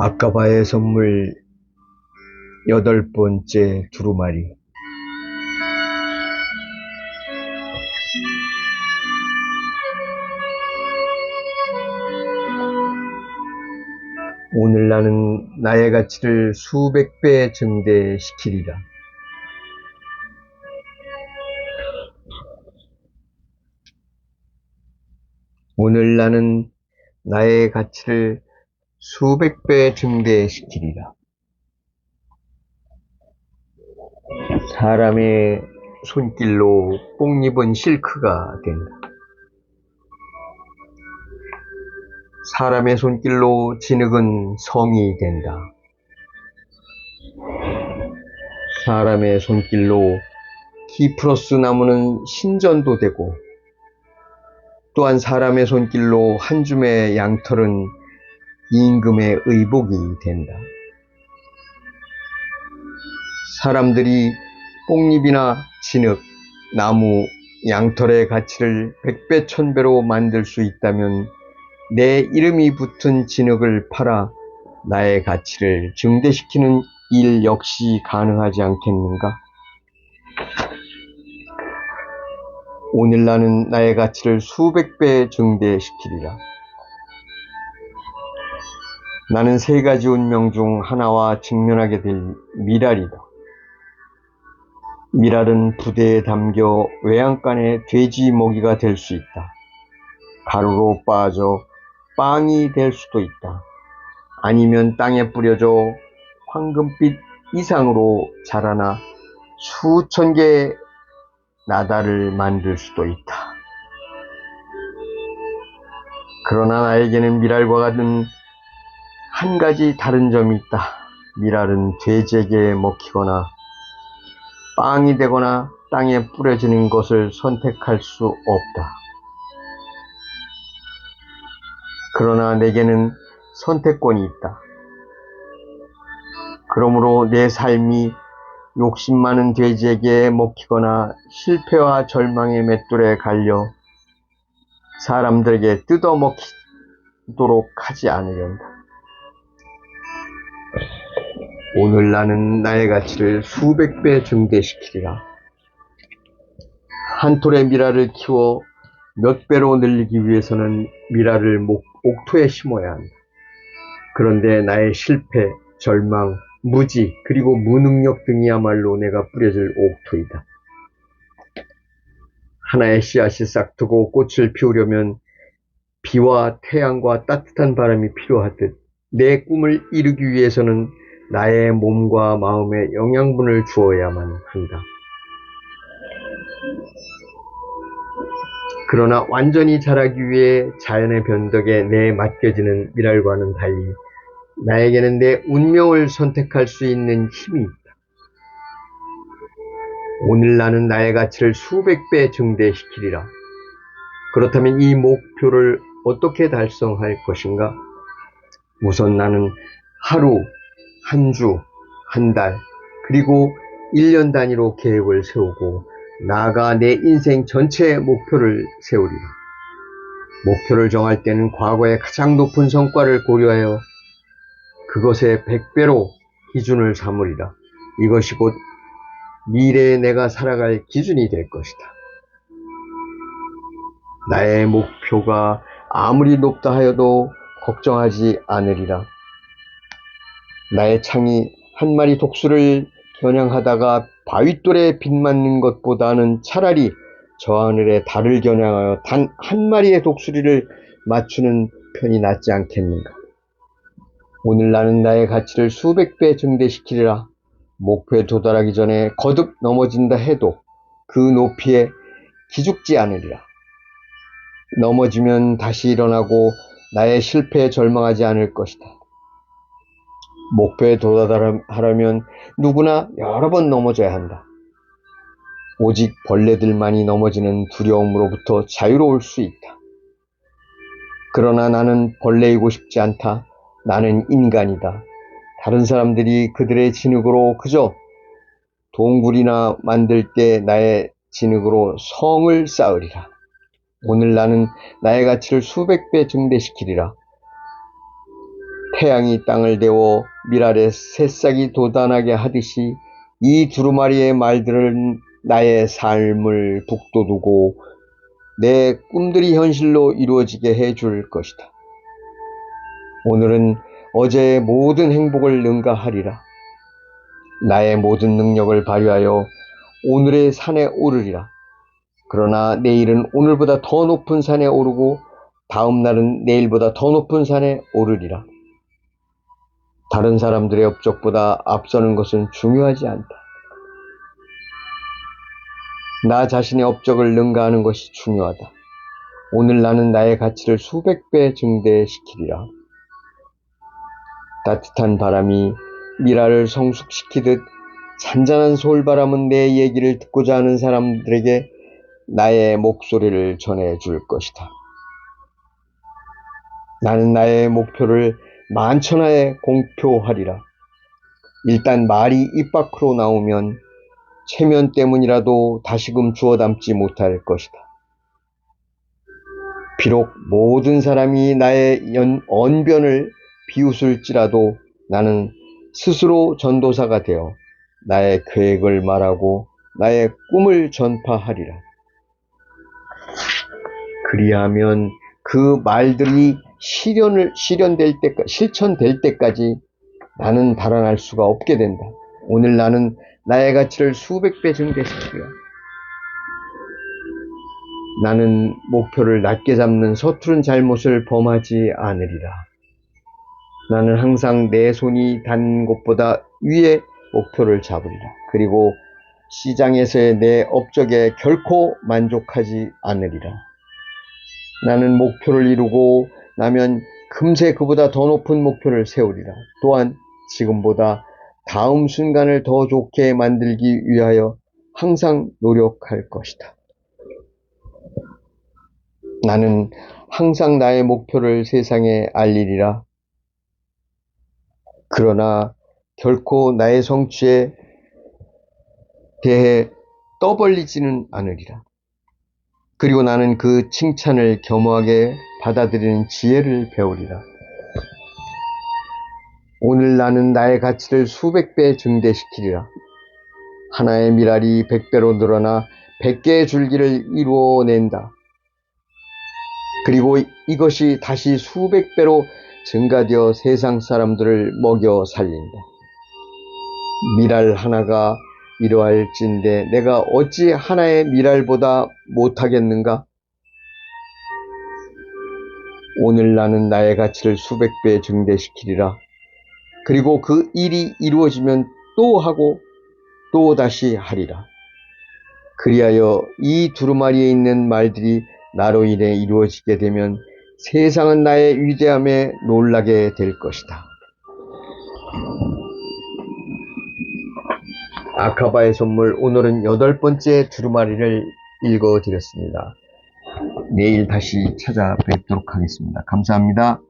아까바의 선물 여덟 번째 두루마리 오늘 나는 나의 가치를 수백 배 증대시키리라. 오늘 나는 나의 가치를 수백 배 증대시키리라. 사람의 손길로 뽕잎은 실크가 된다. 사람의 손길로 진흙은 성이 된다. 사람의 손길로 키프로스 나무는 신전도 되고 또한 사람의 손길로 한 줌의 양털은 임금의 의복이 된다. 사람들이 뽕잎이나 진흙, 나무, 양털의 가치를 백배 천배로 만들 수 있다면 내 이름이 붙은 진흙을 팔아 나의 가치를 증대시키는 일 역시 가능하지 않겠는가? 오늘 나는 나의 가치를 수백 배 증대시키리라. 나는 세 가지 운명 중 하나와 직면하게 될 미랄이다. 미랄은 부대에 담겨 외양간의 돼지 먹이가 될 수 있다. 가루로 빠져 빵이 될 수도 있다. 아니면 땅에 뿌려져 황금빛 이상으로 자라나 수천 개의 나다를 만들 수도 있다. 그러나 나에게는 미랄과 같은 한 가지 다른 점이 있다. 미랄은 돼지에게 먹히거나 빵이 되거나 땅에 뿌려지는 것을 선택할 수 없다. 그러나 내게는 선택권이 있다. 그러므로 내 삶이 욕심 많은 돼지에게 먹히거나 실패와 절망의 맷돌에 갈려 사람들에게 뜯어먹히도록 하지 않으련다. 오늘 나는 나의 가치를 수백 배 증대시키리라. 한 톨의 미라를 키워 몇 배로 늘리기 위해서는 미라를 목, 옥토에 심어야 한다. 그런데 나의 실패, 절망, 무지, 그리고 무능력 등이야말로 내가 뿌려질 옥토이다. 하나의 씨앗이 싹트고 꽃을 피우려면 비와 태양과 따뜻한 바람이 필요하듯 내 꿈을 이루기 위해서는 나의 몸과 마음에 영양분을 주어야만 한다. 그러나 완전히 자라기 위해 자연의 변덕에 내 맡겨지는 미랄과는 달리 나에게는 내 운명을 선택할 수 있는 힘이 있다. 오늘 나는 나의 가치를 수백 배 증대시키리라. 그렇다면 이 목표를 어떻게 달성할 것인가? 우선 나는 하루, 한 주, 한 달, 그리고 1년 단위로 계획을 세우고 나아가 내 인생 전체의 목표를 세우리라. 목표를 정할 때는 과거의 가장 높은 성과를 고려하여 그것의 100배로 기준을 삼으리라. 이것이 곧 미래에 내가 살아갈 기준이 될 것이다. 나의 목표가 아무리 높다 하여도 걱정하지 않으리라. 나의 창이 한 마리 독수를 겨냥하다가 바윗돌에 빗맞는 것보다는 차라리 저 하늘에 달을 겨냥하여 단 한 마리의 독수리를 맞추는 편이 낫지 않겠는가. 오늘 나는 나의 가치를 수백 배 증대시키리라. 목표에 도달하기 전에 거듭 넘어진다 해도 그 높이에 기죽지 않으리라. 넘어지면 다시 일어나고 나의 실패에 절망하지 않을 것이다. 목표에 도달하려면 누구나 여러 번 넘어져야 한다. 오직 벌레들만이 넘어지는 두려움으로부터 자유로울 수 있다. 그러나 나는 벌레이고 싶지 않다. 나는 인간이다. 다른 사람들이 그들의 진흙으로 그저 동굴이나 만들 때 나의 진흙으로 성을 쌓으리라. 오늘 나는 나의 가치를 수백 배 증대시키리라. 태양이 땅을 데워 밀알에 새싹이 돋아나게 하듯이 이 두루마리의 말들은 나의 삶을 북돋우고 내 꿈들이 현실로 이루어지게 해줄 것이다. 오늘은 어제의 모든 행복을 능가하리라. 나의 모든 능력을 발휘하여 오늘의 산에 오르리라. 그러나 내일은 오늘보다 더 높은 산에 오르고 다음 날은 내일보다 더 높은 산에 오르리라. 다른 사람들의 업적보다 앞서는 것은 중요하지 않다. 나 자신의 업적을 능가하는 것이 중요하다. 오늘 나는 나의 가치를 수백 배 증대시키리라. 따뜻한 바람이 미라를 성숙시키듯 잔잔한 솔바람은 내 얘기를 듣고자 하는 사람들에게 나의 목소리를 전해줄 것이다. 나는 나의 목표를 만천하에 공표하리라. 일단 말이 입 밖으로 나오면 체면 때문이라도 다시금 주워 담지 못할 것이다. 비록 모든 사람이 나의 연, 언변을 비웃을지라도 나는 스스로 전도사가 되어 나의 계획을 말하고 나의 꿈을 전파하리라. 그리하면 그 말들이 실현을, 실현될 때, 실천될 때까지 나는 달아날 수가 없게 된다. 오늘 나는 나의 가치를 수백 배 증대시키려. 나는 목표를 낮게 잡는 서투른 잘못을 범하지 않으리라. 나는 항상 내 손이 닿는 곳보다 위에 목표를 잡으리라. 그리고 시장에서의 내 업적에 결코 만족하지 않으리라. 나는 목표를 이루고 나면 금세 그보다 더 높은 목표를 세우리라. 또한 지금보다 다음 순간을 더 좋게 만들기 위하여 항상 노력할 것이다. 나는 항상 나의 목표를 세상에 알리리라. 그러나 결코 나의 성취에 대해 떠벌리지는 않으리라. 그리고 나는 그 칭찬을 겸허하게 받아들이는 지혜를 배우리라. 오늘 나는 나의 가치를 수백 배 증대시키리라. 하나의 미랄이 백 배로 늘어나 백 개의 줄기를 이루어낸다. 그리고 이것이 다시 수백 배로 증가되어 세상 사람들을 먹여 살린다. 미랄 하나가 이러할진데 내가 어찌 하나의 미랄보다 못하겠는가? 오늘 나는 나의 가치를 수백 배 증대시키리라. 그리고 그 일이 이루어지면 또 하고 또 다시 하리라. 그리하여 이 두루마리에 있는 말들이 나로 인해 이루어지게 되면 세상은 나의 위대함에 놀라게 될 것이다. 아카바의 선물 오늘은 여덟 번째 두루마리를 읽어 드렸습니다. 내일 다시 찾아뵙도록 하겠습니다. 감사합니다.